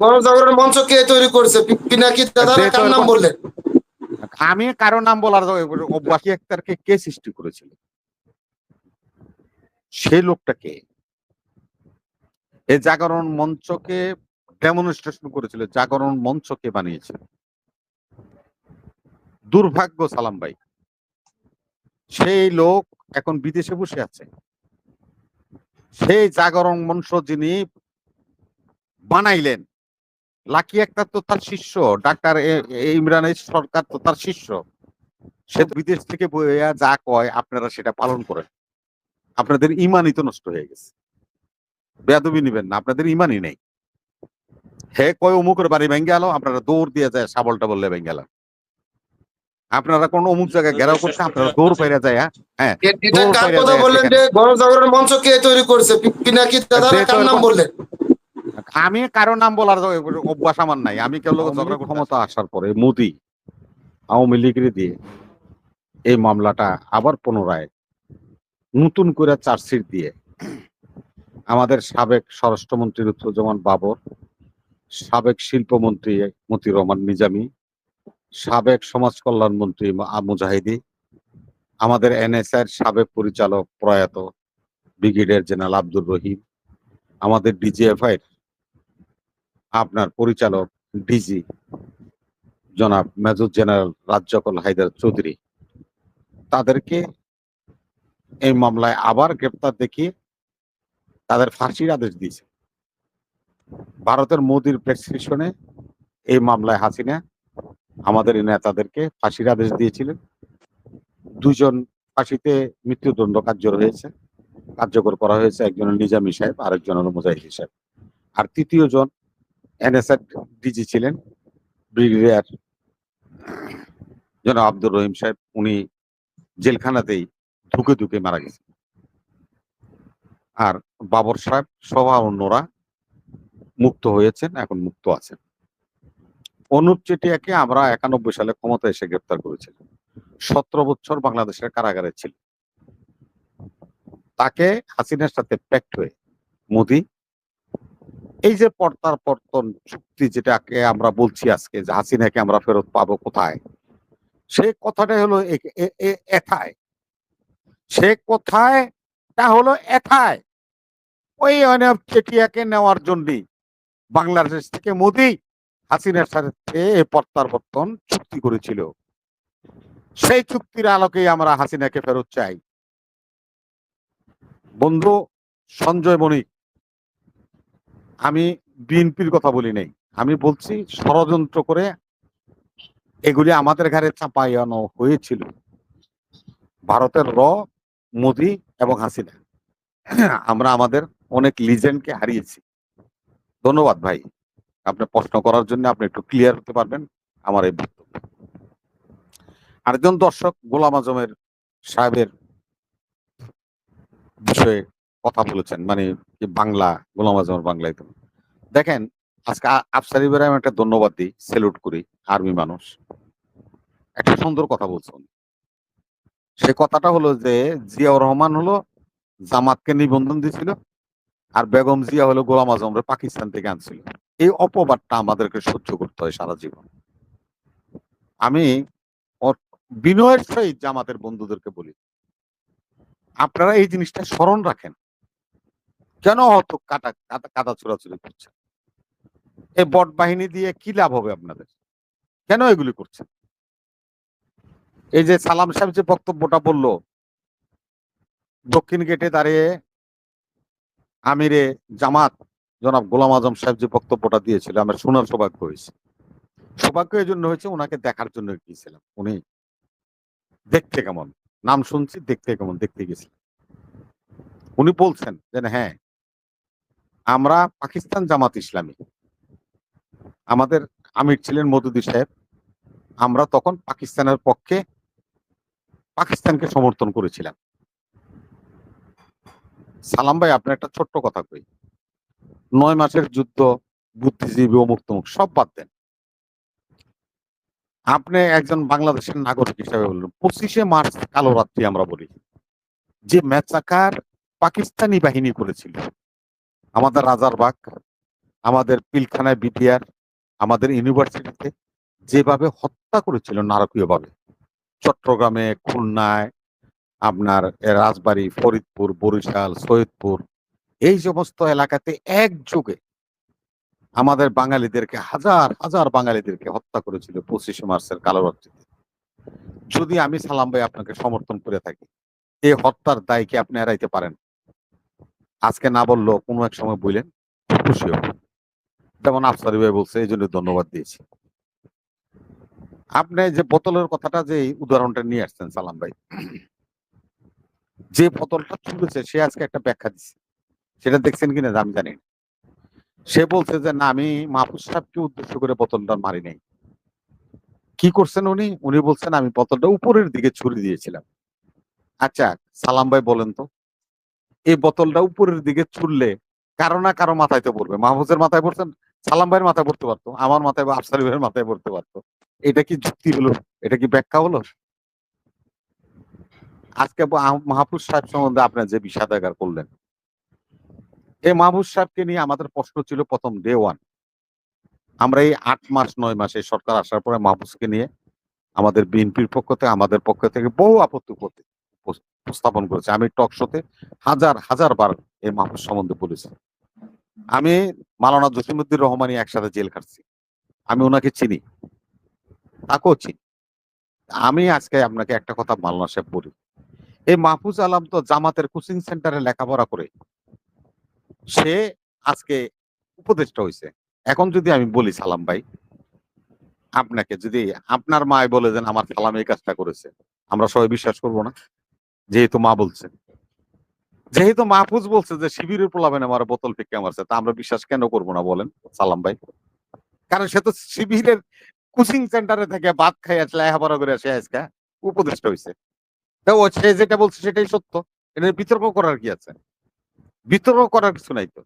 গণজাগরণ মঞ্চ কে তৈরি করছে? পিনাকি দাদা কার নাম বললেন? আমি কারও নাম বলার অভ্যাসী একটারকে কে সৃষ্টি করেছিল? সেই লোকটাকে এই জাগরণ মঞ্চকে ডেমনস্ট্রেশন করেছিল জাগরণ মঞ্চকে বানিয়েছিল। দুর্ভাগ্য সালাম ভাই। সেই লোক এখন বিদেশে বসে আছে। সেই জাগরণ মঞ্চ যিনি বানাইলেন লাকি একটা তো তার শিষ্য ডাক্তার ইমরানের সরকার তো তার শিষ্য। সে বিদেশ থেকে বইয়া যা কয় আপনারা সেটা পালন করেন। আপনাদের ইমানই তো নষ্ট হয়ে গেছে। বেয়াদবি নিবেন না আপনাদের ইমানই নেই। হে কয় অমুকের বাড়ি ভেঙ্গে গেল আপনারা দৌড় দিয়ে যায় সাবলটা বললে ভেঙ্গে গেল আপনারা কোন অমুক জায়গায় ঘেরাও করছে আপনারা দৌড় পেরে যায় হ্যাঁ? পাইরা কথা বললেন যে গণজাগরণ মঞ্চ কে তৈরি করছে? পিনাকি দাদা কার নাম বললেন? আমি কারও নাম বলার অভ্যাস আমার নাই। আমি কেউ ঝগড়া ক্ষমতা আসার পরে মোদি আওয়ামী লীগের দিয়ে এই মামলাটা আবার পুনরায় নতুন করে চার্জশিট দিয়ে আমাদের সাবেক স্বরাষ্ট্রমন্ত্রী লুৎফুজ্জামান বাবর সাবেক শিল্পমন্ত্রী মতি রহমান নিজামী সাবেক সমাজ কল্যাণ মন্ত্রী মুজাহিদি আমাদের এনএসআর সাবেক পরিচালক প্রয়াত ব্রিগেডিয়ার জেনারেল আব্দুর রহিম আমাদের ডিজিএফআই আপনার পরিচালক ডিজি জনাব মেজর জেনারেল রাজ্যকল হায়দার চৌধুরী। তাদেরকে এই মামলায় আবার গ্রেপ্তার দেখিয়ে তাদের ফাঁসির আদেশ দিয়েছে। ভারতের মোদির প্রেসক্রিপশনে এই মামলায় হাসিনা আমাদের নেতাদেরকে ফাঁসির আদেশ দিয়েছিলেন। দুজন ফাঁসিতে মৃত্যুদণ্ড কার্যকর হয়েছে, কার্যকর করা হয়েছে, একজনের নিজামী সাহেব আরেকজন হলো মুজাহিদ সাহেব। আর তৃতীয় জন এনএসআর ডিজি ছিলেন, ব্রিগেডিয়ার জন আব্দুর রহিম সাহেব, উনি জেলখানাতেই ধুকে ধুকে মারা গেছেন। আর বাবর সাহেব সহ অন্যরা মুক্ত হয়েছেন, এখন মুক্ত আছেন। অনুপ চেটিয়াকে আমরা একানব্বই সালে ক্ষমতা এসে গ্রেপ্তার করেছিলাম। সতেরো বছর বাংলাদেশের কারাগারে ছিল তাকে হাসিনার সাথে প্যাক্ট হয়ে মোদি এই যে পর্তার পর্তন চুক্তি যেটাকে আমরা বলছি আজকে, যে হাসিনাকে আমরা ফেরত পাবো কোথায়? সে কথাটা হলো এথায়। সে কোথায় তা হলো এথায়। ওই অনেক চেটিয়াকে নেওয়ার জন্যই বাংলাদেশ থেকে মোদি হাসিনার সাথে এই প্রত্যাবর্তন চুক্তি করেছিল। সেই চুক্তির আলোকেই আমরা হাসিনাকে ফেরত চাই। বন্ধু, সঞ্জয় বণিক আমি বিএনপির কথা বলি নাই। আমি বলছি ষড়যন্ত্র করে এগুলি আমাদের ঘাড়ে চাপাইয়ানো হয়েছিল। ভারতের র, মোদি এবং হাসিনা। আমরা আমাদের অনেক লিজেন্ডকে হারিয়েছি। ধন্যবাদ ভাই। আপনি প্রশ্ন করার জন্য আপনি একটু ক্লিয়ার হতে পারবেন আমার এই বক্তব্য। আরেকজন দর্শক, গোলাম আজমের সাহেবের বিষয়ে কথা বলেছেন মানে বাংলা, গোলাম আজমের বাংলায় তো। দেখেন, আজকে আফসার ইব্রাহিম একটা ধন্যবাদ দিই সেলুট করি আর্মি মানুষ। একটা সুন্দর কথা বলছেন। সে কথাটা হলো যে, জিয়াউর রহমান হলো জামাতকে নিবন্ধন দিছিল আর বেগম জিয়া হলো গোলাম আজমরে পাকিস্তান থেকে আনছিল। এই অপবাদটা আমাদেরকে সহ্য করতে হয় সারা জীবন। আমি বিনয়ের সহিত জামাতের বন্ধুদেরকে বলি, আপনারা এই জিনিসটা স্মরণ রাখেন। কেন অত কাটা কাটা ছোড়াছুড়ি করছেন? এই বট বাহিনী দিয়ে কি লাভ হবে আপনাদের? কেন এগুলি করছেন? এই যে সালাম সাহেব যে বক্তব্যটা বলল, দক্ষিণ গেটে দাঁড়িয়ে আমিরে জামাত জনাব গোলাম আজম সাহেব যে বক্তব্যটা দিয়েছিল, আমার শোনার সৌভাগ্য হয়েছে। সৌভাগ্য এই জন্য হয়েছে ওনাকে দেখার জন্য গিয়েছিলাম। উনি দেখতে কেমন? নাম শুনছি, দেখতে কেমন? দেখতে গেছিলাম। উনি বলছেন যে হ্যাঁ আমরা পাকিস্তান জামাত ইসলামী। আমাদের আমির ছিলেন মদুদি সাহেব। আমরা তখন পাকিস্তানের পক্ষে পাকিস্তানকে সমর্থন করেছিলাম। সালাম ভাই, আপনার একটা ছোট্ট কথা কই। নয় মাসের যুদ্ধ, বুদ্ধিজীবী, অমুক তমুক, সব বাদ দেন। আপনি একজন বাংলাদেশের নাগরিক হিসাবে বললেন পঁচিশে মার্চ কালো রাত্রি আমরা বলি, যে ম্যাচাকার পাকিস্তানি বাহিনী করেছিল আমাদের রাজারবাগ আমাদের পিলখানায় বিটিআর, আমাদের ইউনিভার্সিটিতে যেভাবে হত্যা করেছিল নারকীয়ভাবে। চট্টগ্রামে, খুলনায়, আপনার রাজবাড়ি, ফরিদপুর, বরিশাল, সৈয়দপুর, এই সমস্ত এলাকাতে একযোগে আমাদের বাঙালিদেরকে, হাজার হাজার বাঙালিদেরকে হত্যা করেছিল পঁচিশে মার্চের কালোরাত্রিতে। যদি আমি সালাম ভাই আপনাকে সমর্থন করে থাকি, এই হত্যার দায় কি আপনি এড়াইতে পারেন? আজকে না বললেও কোনো এক সময় বললেন, খুশি হব। যেমন আফসারি ভাই বলছে, এই জন্য ধন্যবাদ দিয়েছি। আপনি যে বোতলের কথাটা যে উদাহরণটা নিয়ে আসছেন, সালাম ভাই, যে বোতলটা ছুটেছে সে আজকে একটা ব্যাখ্যা দিচ্ছে সেটা দেখছেন কিনা আমি জানি। সে বলছে যে, না, আমি মাহফুজ সাহেবকে উদ্দেশ্য করে বোতলটা মারি নাই। কি করছেন উনি? উনি বলছেন, আমি বোতলটা উপরের দিকে ছুরি দিয়েছিলাম। আচ্ছা সালাম ভাই বলেন তো। এই বোতলটা উপরের দিকে ছুড়লে কারও না কারও মাথায় তো পড়বে। মাহফুজের মাথায় পড়ছেন? সালাম ভাইয়ের মাথায় পড়তে পারতো। আমার মাথায় বা আফসারি ভাইয়ের মাথায় পড়তে পারতো। এটা কি যুক্তি হলো? এটা কি ব্যাখ্যা হলো? আজকে মাহফুজ সাহেব সম্বন্ধে আপনার যে বিষাদাগার করলেন। এই মাহফুজ সাহেবকে নিয়ে আমাদের প্রশ্ন ছিল প্রথম ডে ওয়ান আমরা এই আট মাস, নয় মাসে সরকার আসার পরে মাহফুজকে নিয়ে আমাদের বিএনপির পক্ষ থেকে, আমাদের পক্ষ থেকে বহু আপত্তি উপস- উপস্থাপন করেছে। আমি টক শোতে হাজার হাজার বার এই মাহফুজ সম্বন্ধে বলেছি। আমি মালানা জসিমুদ্দিন রহমানি একসাথে জেল খাটছি। আমি ওনাকে চিনি। তাকেও চিনি। আমি আজকে আপনাকে একটা কথা মালানা সাহেব বলি। এই মাহফুজ আলম তো জামাতের কোচিং সেন্টারে লেখাপড়া করে। সে আজকে উপদেষ্টা হয়েছে এখন যদি আমি বলি, সালাম ভাই, আপনাকে যদি আপনার মায় বলে দেন, আমার সালাম এই কাজটা করেছে। আমরা সবাই বিশ্বাস করব না। যেহেতু মা বলছে। যেহেতু মাহফুজ বলছে যে, শিবিরের পোলাবেন আমার বোতল ফিকে মারছে, তা আমরা বিশ্বাস কেন করব না বলেন, সালাম ভাই? কারণ সে তো শিবিরের কোচিং সেন্টারে থেকে ভাত খাই আসলে লেখাপড়া করে আসে আজকে, উপদেষ্টা হয়েছে তা ও সে যেটা বলছে সেটাই সত্য এটা বিতর্ক করার কি আছে? বিতর্ক করার কিছু নাই তো।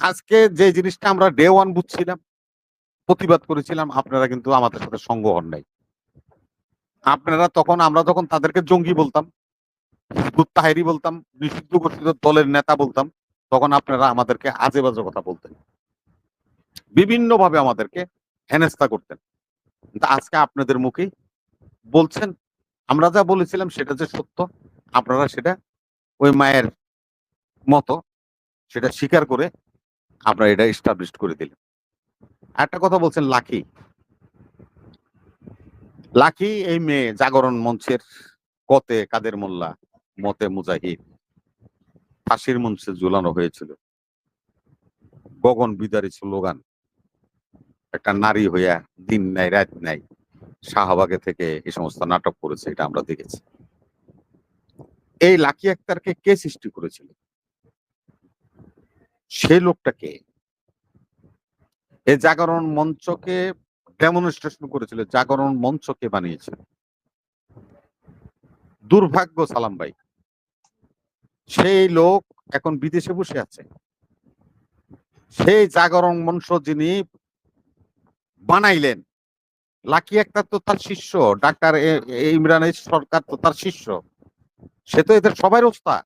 আজকে যে জিনিসটা আমরা ডে ওয়ান বুঝছিলাম, প্রতিবাদ করেছিলাম, আপনারা কিন্তু আমাদের সাথে সঙ্গ হন নাই। আপনারা তখন, আমরা যখন তাদেরকে জঙ্গি বলতাম তাহেরি বলতাম, নিষিদ্ধ ঘোষিত দলের নেতা বলতাম, তখন আপনারা আমাদেরকে আজে বাজে কথা বলতেন। বিভিন্ন ভাবে আমাদেরকে হেনস্থা করতেন। কিন্তু আজকে আপনাদের মুখেই বলছেন, আমরা যা বলেছিলাম সেটা যে সত্য, আপনারা সেটা ওই মায়ের মতো সেটা স্বীকার করে আপনারা এটা এস্টাবলিশ করে দিলেন। একটা কথা বলছেন লাকি। লাকি এই মেয়ে জাগরণ মঞ্চের কতে কাদের মোল্লা? মতে মুজাহিদ। ফাঁসির মঞ্চে ঝুলানো হয়েছিল। গগন বিদারী স্লোগান, একটা নারী হইয়া দিন নাই, রাত নাই, শাহবাগে থেকে এই সমস্ত নাটক করেছে, এটা আমরা দেখেছি। এই লাকি আক্তারকে কে সৃষ্টি করেছিল? সেই লোকটাকে এই জাগরণ মঞ্চকে ডেমনস্ট্রেশন করেছিল, জাগরণ মঞ্চকে বানিয়েছিল দুর্ভাগ্য, সালাম ভাই। সেই লোক এখন বিদেশে বসে আছে। সেই জাগরণ মঞ্চ যিনি বানাইলেন, লাকি একটা তো তার শিষ্য, ডাক্তার ইমরান সরকার তো তার শিষ্য। সে তো এদের সবাই ওস্তাদ।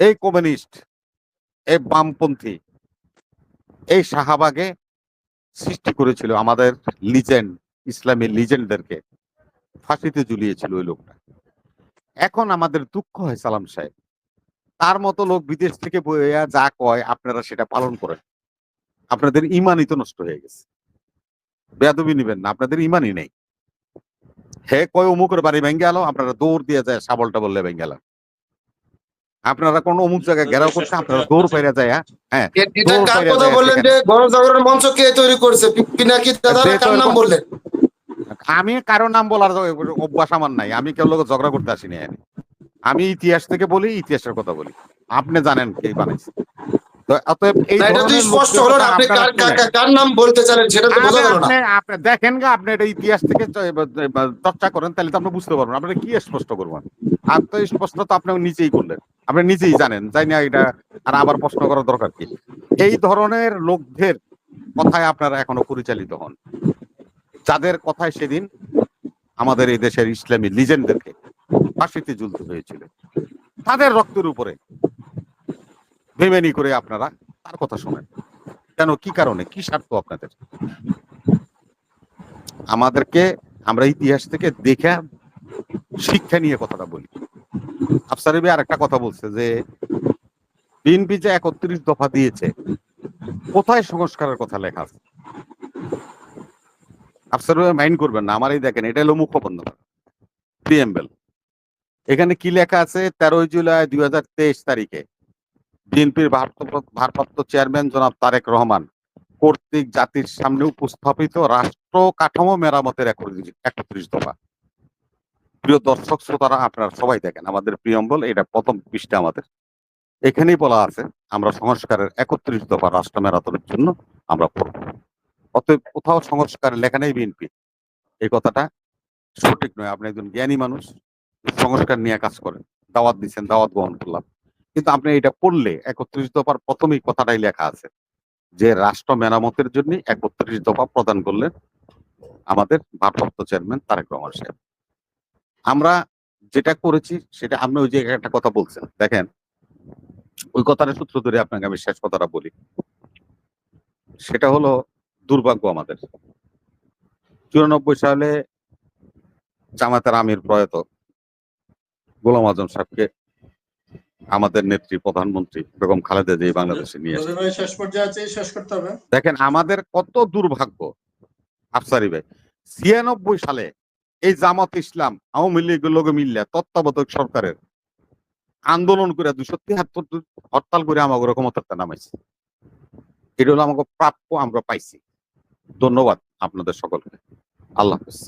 এই কমিউনিস্ট, এই বামপন্থী, এই শাহবাগে সৃষ্টি করেছিল আমাদের লিজেন্ড ইসলামী লিজেন্ডদেরকে ফাঁসিতে ঝুলিয়েছিল ওই লোকটা। এখন আমাদের দুঃখ হয় সালাম সাহেব। তার মতো লোক বিদেশ থেকে বইয়া যা কয়, আপনারা সেটা পালন করেন। আপনাদের ইমানই তো নষ্ট হয়ে গেছে। বেয়াদবি নিবেন না, আপনাদের ইমানই নেই। হে কয়, অমুকের বাড়ি ভেঙে গেল আপনারা দৌড় দিয়ে যায় সাবলটা বললে ভেঙে গেল আপনারা কোন অমুক জায়গায় ঘেরাও করছে আপনারা দৌড় পেরে যায় হ্যাঁ? এ- এটা কার কথা বললেন যে গণজাগরণ মঞ্চ কে তৈরি করছে? পিনাকি দাদা সে তো কার নাম বললেন? আমি কারও নাম বলার অভ্যাস আমার নাই। আমি কেউ লোক ঝগড়া করতে আসিনি। আমি ইতিহাস থেকে বলি ইতিহাসের কথা বলি। আপনি জানেন কে বানাইছে। তো অতএব এই না, এটা তো ধরনের স্পষ্ট হলো না আপনি লোকদেরকে কার আপনারা কার- কার- কার নাম বলতে চান সেটা তো বোঝা গেল না। আপনি আপনি দেখেন গা আপনি এটা ইতিহাস থেকে চর্চা করেন তাহলে তো আপনি বুঝতে পারবেন। আপনি কি স্পষ্ট করবেন? আর তো স্পষ্ট তো আপনি নিজেই করলেন। আপনি নিজেই জানেন জানি না এটা আর আবার প্রশ্ন করার দরকার কি? এই ধরনের লোকদের কথায় আপনারা এখনও পরিচালিত হন। যাদের কথায় সেদিন আমাদের এই দেশের ইসলামী লিজেন্ডদেরকে ফাঁসিতে ঝুলতে হয়েছিল। তাদের রক্তের উপরে বেমেনি করে আপনারা তার কথা শোনেন। কেন? কি কারণে? কি স্বার্থ আপনাদের? আমাদেরকে আমরা ইতিহাস থেকে দেখে শিক্ষা নিয়ে কথাটা বলি। আর একটা কথা বলছে যে, বিএনপি যে একত্রিশ দফা দিয়েছে, কোথায় সংস্কারের কথা লেখা আছে? আফসার মাইন্ড করবেন না দেখেন, এটা হলো এখানে কি লেখা আছে? তেরোই জুলাই দুই হাজার তেইশ তারিখে, বিএনপির ভারপ্রাপ্ত চেয়ারম্যান জনাব তারেক রহমান কর্তৃক জাতির সামনে উপস্থাপিত রাষ্ট্র কাঠামো মেরামতের একত্রিশ দফা। প্রিয় দর্শক শ্রোতারা, আপনারা সবাই দেখেন, আমাদের প্রিয়ম্বল, এটা প্রথম পৃষ্ঠা আমাদের। এখানেই বলা আছে, আমরা সংস্কারের একত্রিশ দফা রাষ্ট্র মেরামতের জন্য আমরা করব অতএব কোথাও সংস্কারের লেখা নেই বিএনপি। এই কথাটা সঠিক নয়, আপনি একজন জ্ঞানী মানুষ, সংস্কার নিয়ে কাজ করেন, দাওয়াত দিচ্ছেন, দাওয়াত গ্রহণ করলাম। কিন্তু আপনি এটা পড়লে একত্রিশ দফার প্রথমেই কথাটাই লেখা আছে, যে রাষ্ট্র মেরামতের জন্য একত্রিশ দফা প্রদান করলেন আমাদের ভারপ্রাপ্ত চেয়ারম্যান তারেক রহমান সাহেব। আমরা যেটা করেছি সেটা আপনি ওই যে একটা কথা বলছেন দেখেন। ওই কথাটা সূত্র ধরে আপনাকে আমি শেষ কথাটা বলি। সেটা হলো দুর্ভাগ্য আমাদের। চুরানব্বই সালে জামাতের আমির প্রয়াত গোলাম আজম সাহেবকে আমাদের নেত্রী প্রধানমন্ত্রী বেগম খালেদা জিয়া বাংলাদেশে নিয়ে শেষ পর্যায়ে আছে শেষ করতে হবে। দেখেন আমাদের কত দুর্ভাগ্য আফসারি ভাই। ছিয়ানব্বই সালে এই জামাত ইসলাম আওয়ামী লীগের লোক মিল্লা তত্ত্বাবধায়ক সরকারের আন্দোলন করে দুশো তিয়াত্তর হরতাল করে আমাকে ক্ষমতাটা নামাইছে। এটা হলো আমাকে প্রাপ্য, আমরা পাইছি। ধন্যবাদ আপনাদের সকলকে। আল্লাহ হাফিজ।